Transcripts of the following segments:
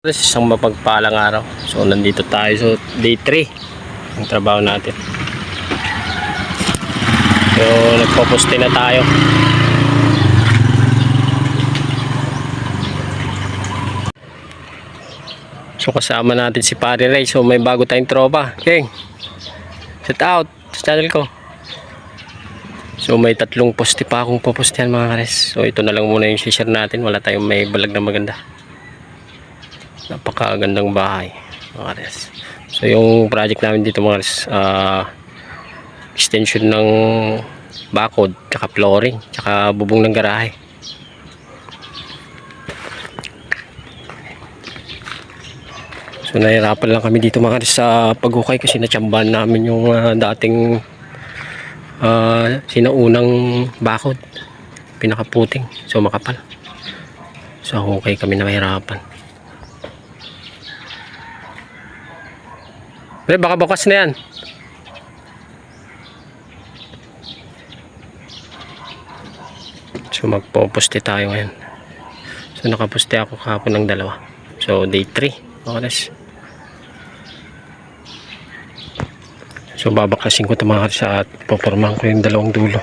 Isang mapagpalang araw. So, nandito tayo sa day 3 ng trabaho natin. So, nagpo-poste na tayo. So, kasama natin si Pare Ray. So, may bago tayong tropa. King, set out sa channel ko. So, may tatlong poste pa akong popostehan mga kares. So, ito na lang muna yung share natin. Wala tayong may balag na maganda napakagandang bahay mga res. So yung project namin dito mga res ah, extension ng bakod tsaka flooring tsaka bubong ng garahe. So nahirapan lang kami dito mga res sa paghukay kasi natsambahan namin yung ah, dating ah, sinaunang bakod. Pinakaputing. So makapal. So hukay kami na mahirapan Pre, baka bukas na yan. So magpo-poste tayo ngayon. So nakaposte ako kahapon ng dalawa. So day 3. Oras. So babakasin ko ito mga karsa at popormahan ko yung dalawang dulo.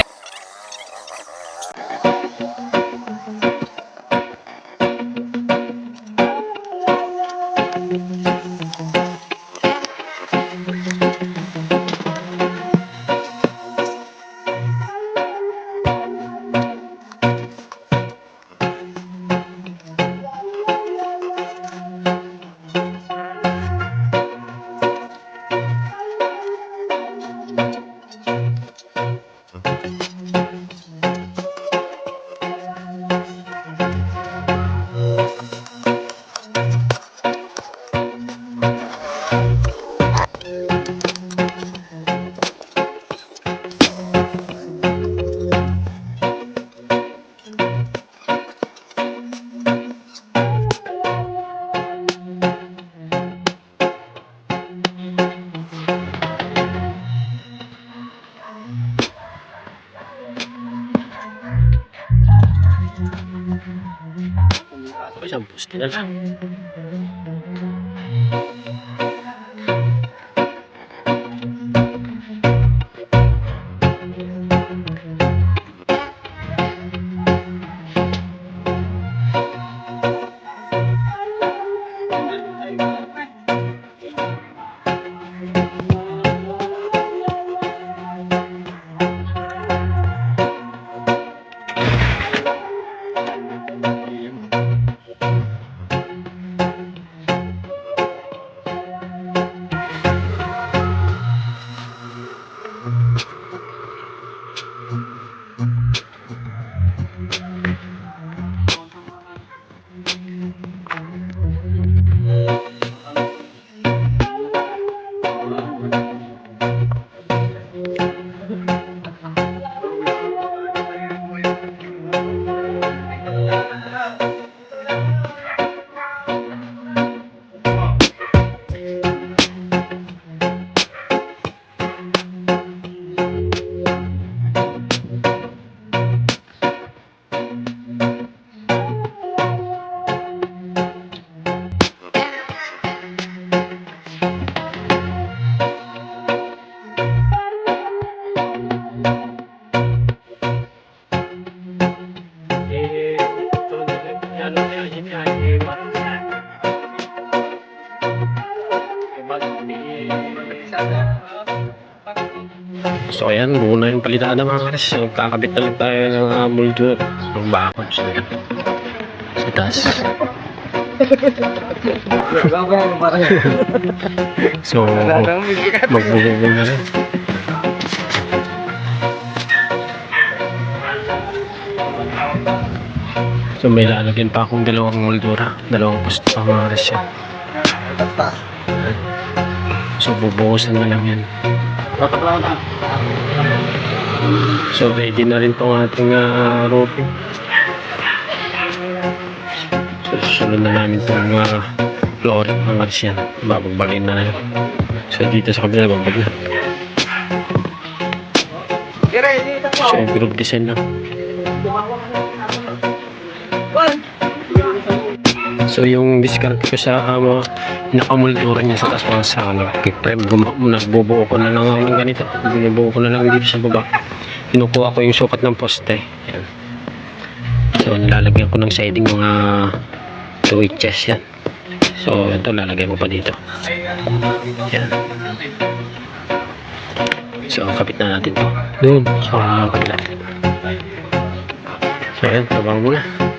Isang So ayan, muna yung palitaan ng mga kares. So, kakabit na lang tayo ng uh, moldura ng bakod. So, sa taas. so, magbubong na rin. So may lalagyan pa akong dalawang moldura, dalawang post pa mga kares yan. So bubuhusan na lang yan. So ready na rin tong ating uh, roofing. So susunod na namin itong uh, flooring mga aris yan. Babagbagin na yun. So dito sa kabila babag na. So group design lang. So yung discard ko sa uh, mga nakamuldura niya sa taas mga sa ano, frame, nagbubuo ko na lang ng ganito. Binubuo ko na lang dito sa baba. Kinukuha ko yung sukat ng poste. Yan. So nilalagyan ko ng siding mga 2 inches yan. So ito lalagyan ko pa dito. Yan. So kapit na natin to. Doon sa kabila. So yan, tabang muna.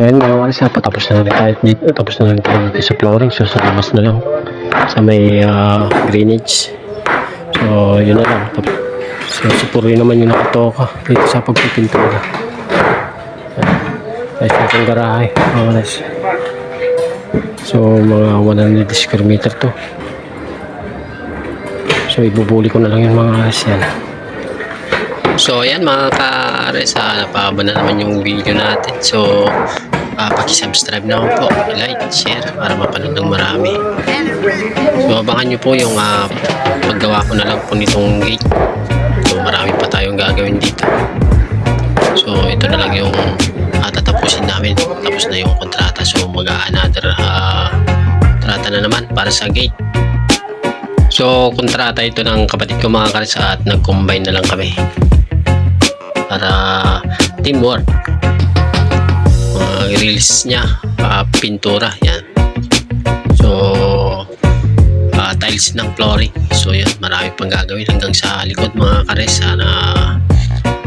Ayan, mga walis na patapos na rin tayo dito. Tapos na rin tayo dito sa flooring. So, sa labas na lang. Sa may ah, drainage. So, yun na lang. So, si Puri naman yung nakatoka dito sa pagpipintura. Ayos na itong garahe. Mga walis. So, mga 100 square meter to. So, ibubuli ko na lang yung mga aras yan. So, ayan mga ka-ares, ah, napahaba na naman yung video natin. So, uh, paki-subscribe naman po, like, share para mapanood ng marami. So, abangan nyo po yung ah, paggawa ko na lang po nitong gate. So, marami pa tayong gagawin dito. So, ito na lang yung uh, tatapusin namin. Tapos na yung kontrata. So, mag-another uh, kontrata na naman para sa gate. So, kontrata ito ng kapatid ko mga kalsa at nag-combine na lang kami. Para teamwork. Mga release niya, ah, pintura, yan. So, ah, tiles ng flooring. So, yan, marami pang gagawin hanggang sa likod mga kares. Sana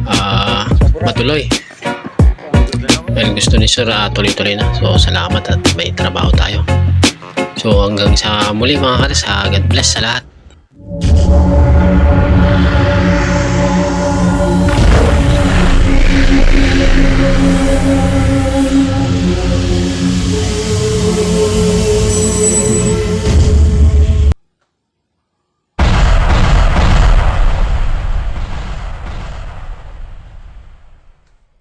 ah, matuloy. Dahil gusto ni Sir ah, tuloy-tuloy na. So, salamat at may trabaho tayo. So, hanggang sa muli mga kares, ah, God bless sa lahat.